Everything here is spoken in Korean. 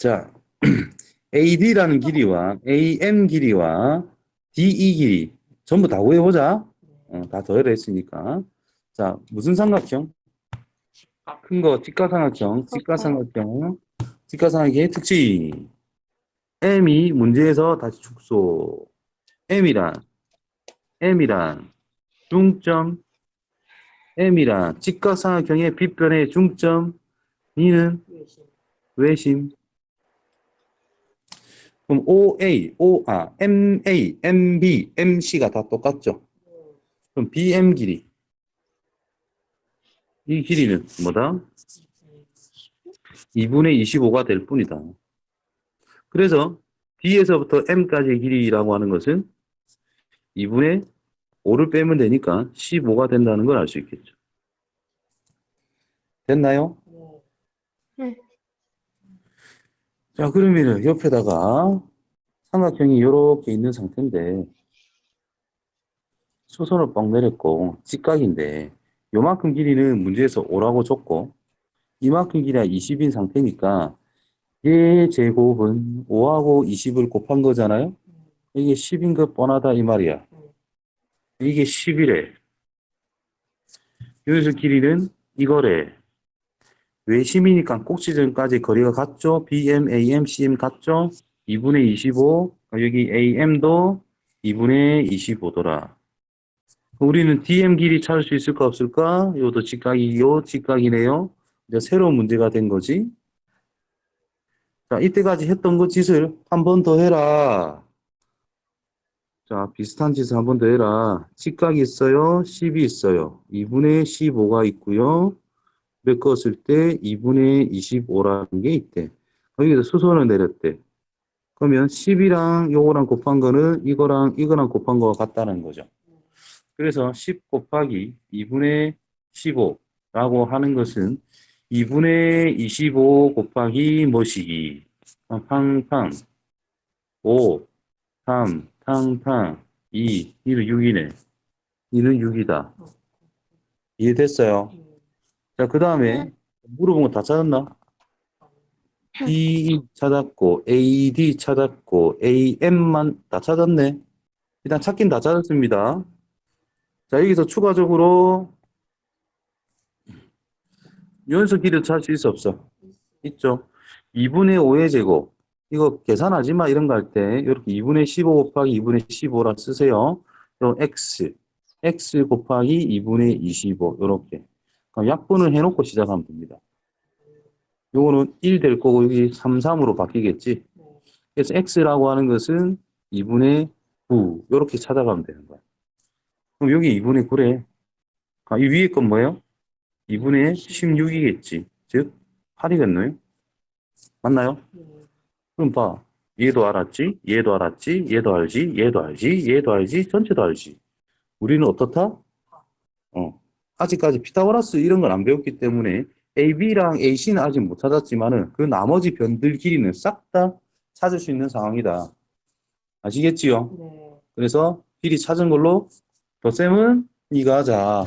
자, AD라는 길이와 AM 길이와 DE 길이 전부 다 구해보자. 어, 다 더해라 했으니까. 자, 무슨 삼각형? 큰 거, 직가삼각형, 직가삼각형, 직가삼각형의 특징. M이 문제에서 다시 축소. M이란, M이란 중점, M이란 직각삼각형의 빗변의 중점, 이는 외심. 그럼 OA, O, 아, MA, MB, MC가 다 똑같죠? 네. 그럼 BM 길이. 이 길이는 뭐다? 2분의 25가 될 뿐이다. 그래서 D에서부터 M까지의 길이라고 하는 것은 2분의 5를 빼면 되니까 15가 된다는 걸 알 수 있겠죠. 됐나요? 네. 자, 그러면은 옆에다가 삼각형이 이렇게 있는 상태인데 수선을 뻥 내렸고 직각인데 요만큼 길이는 문제에서 5라고 줬고 이만큼 길이가 20인 상태니까 얘 제곱은 5하고 20을 곱한 거잖아요. 이게 10인 거 뻔하다 이 말이야. 이게 10이래. 여기서 길이는 이거래. 외심이니까 꼭지점까지 거리가 같죠? BM, AM, CM 같죠? 2분의 25. 여기 AM도 2분의 25더라. 우리는 DM 길이 찾을 수 있을까 없을까? 요도 직각이 요 직각이네요. 이제 새로운 문제가 된 거지. 자, 이때까지 했던 그 짓을 한 번 더 해라. 자, 비슷한 짓을 한 번 더 해라. 직각이 있어요. 10이 있어요. 2분의 15가 있고요. 메꿨을 때 2분의 25라는 게 있대. 여기서 수선을 내렸대. 그러면 10이랑 요거랑 곱한 거는 이거랑 이거랑 곱한 거가 같다는 거죠. 그래서 10 곱하기 2분의 15라고 하는 것은 2분의 25 곱하기 뭐시기? 팡팡 5, 3, 탕탕 2, 2는 6이네. 2는 6이다. 이해됐어요? 자, 그 다음에 물어본 거 다 찾았나? D 찾았고, AD 찾았고, AM만 다 찾았네. 일단 찾긴 다 찾았습니다. 자, 여기서 추가적으로 연속 길이도 찾을 수 있어, 없어? 있죠. 2분의 5의 제곱. 이거 계산하지 마, 이런 거 할 때, 이렇게 2분의 15 곱하기 2분의 15라 쓰세요. 그럼 X. X 곱하기 2분의 25. 이렇게. 그럼 약분을 해놓고 시작하면 됩니다. 요거는 1 될 거고, 여기 3, 3으로 바뀌겠지. 그래서 X라고 하는 것은 2분의 9. 이렇게 찾아가면 되는 거야. 그럼 여기 2분의 9래. 아, 이 위에 건 뭐예요? 2분의 16이겠지. 즉, 8이겠네요. 맞나요? 그럼 봐. 얘도 알았지, 얘도 알았지, 얘도 알지, 얘도 알지, 얘도 알지, 전체도 알지. 우리는 어떻다? 어. 아직까지 피타고라스 이런 걸 안 배웠기 때문에 AB랑 AC는 아직 못 찾았지만은 그 나머지 변들 길이는 싹 다 찾을 수 있는 상황이다. 아시겠지요? 네. 그래서 길이 찾은 걸로 더 쌤은 네가 하자.